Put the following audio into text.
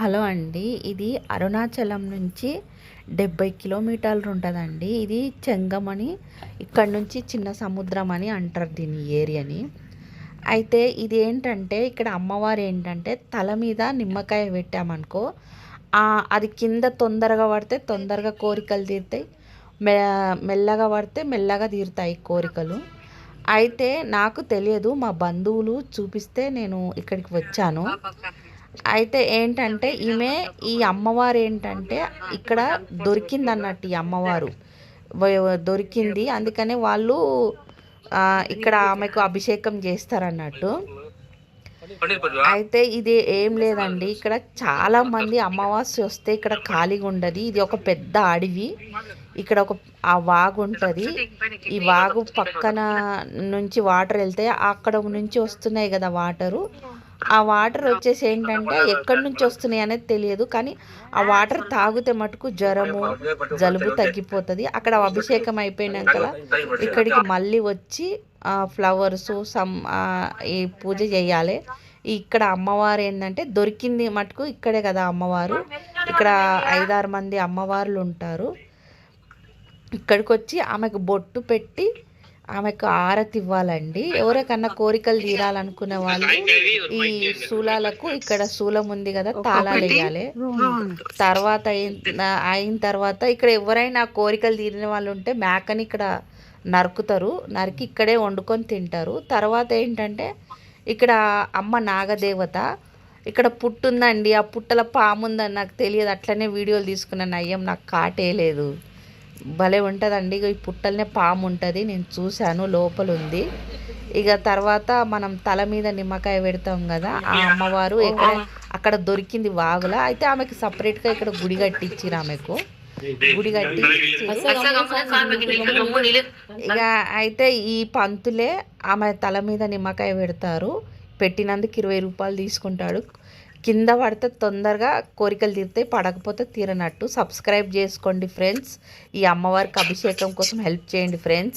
Hello అండి. ఇది అరుణాచలం నుంచి డెబ్బై కిలోమీటర్లు ఉంటుందండి ఇది చెంగమని ఇక్కడ నుంచి చిన్న సముద్రం అని అంటారు దీని ఏరియాని. అయితే ఇది ఏంటంటే ఇక్కడ అమ్మవారు ఏంటంటే తల మీద నిమ్మకాయ పెట్టామనుకో అది కింద తొందరగా పడితే తొందరగా కోరికలు తీరుతాయి. మె మెల్లగా పడితే మెల్లగా తీరుతాయి కోరికలు. అయితే నాకు తెలియదు మా బంధువులు చూపిస్తే నేను ఇక్కడికి వచ్చాను. అయితే ఏంటంటే ఈమె ఈ అమ్మవారు ఏంటంటే ఇక్కడ దొరికింది అన్నట్టు ఈ అమ్మవారు. దొరికింది. అందుకనే వాళ్ళు ఇక్కడ ఆమెకు అభిషేకం చేస్తారన్నట్టు. అయితే ఇది ఏం లేదండి. ఇక్కడ చాలా మంది అమావాస్య వస్తే ఇక్కడ ఖాళీగా ఉండదు. ఇది ఒక పెద్ద అడవి. ఇక్కడ ఒక ఆ వాగు ఉంటుంది. ఈ వాగు పక్కన నుంచి వాటర్ వెళ్తే అక్కడ నుంచి వస్తున్నాయి కదా వాటరు. ఆ వాటర్ వచ్చేసి ఏంటంటే ఎక్కడి నుంచి వస్తున్నాయి అనేది తెలియదు కానీ ఆ వాటర్ తాగితే మటుకు జ్వరము జలుబు తగ్గిపోతుంది. అక్కడ అభిషేకం అయిపోయినాక ఇక్కడికి మళ్ళీ వచ్చి ఫ్లవర్స్ సమ్ ఈ పూజ చేయాలి. ఇక్కడ అమ్మవారు ఏంటంటే దొరికింది మటుకు ఇక్కడే కదా అమ్మవారు. ఇక్కడ ఐదారు మంది అమ్మవార్లు ఉంటారు. ఇక్కడికి వచ్చి ఆమెకు బొట్టు పెట్టి ఆమెకు ఆరతి ఇవ్వాలండి. ఎవరికన్నా కోరికలు తీరాలనుకునే వాళ్ళు ఈ శూలాలకు ఇక్కడ శూలం ఉంది కదా తాళాలు వేయాలి. తర్వాత అయిన తర్వాత ఇక్కడ ఎవరైనా కోరికలు తీరిన వాళ్ళు ఉంటే మేకని ఇక్కడ నరుకుతారు. నరికి ఇక్కడే వండుకొని తింటారు. తర్వాత ఏంటంటే ఇక్కడ అమ్మ నాగదేవత ఇక్కడ పుట్టుందండి. ఆ పుట్టల పాము ఉందని నాకు తెలియదు. అట్లనే వీడియోలు తీసుకున్నాను. అయ్యం నాకు కాటేయలేదు భలే ఉంటుందండి. ఈ పుట్టలనే పాము ఉంటుంది. నేను చూశాను లోపల ఉంది ఇక తర్వాత మనం తల మీద నిమ్మకాయ పెడతాం కదా ఆ అమ్మవారు ఎక్కడ అక్కడ దొరికింది వాగుల. అయితే ఆమెకి సపరేట్గా ఇక్కడ గుడి కట్టించిరు ఆమెకు. గుడి కట్టి ఇక అయితే ఈ పంతులే ఆమె తల మీద నిమ్మకాయ పెడతారు. పెట్టినందుకు ఇరవై రూపాయలు తీసుకుంటాడు. కింద పడితే తొందరగా కోరికలు తీరుతాయి పడకపోతే తీరనట్టు. సబ్స్క్రైబ్ చేసుకోండి ఫ్రెండ్స్ ఈ అమ్మవారికి అభిషేకం కోసం హెల్ప్ చేయండి ఫ్రెండ్స్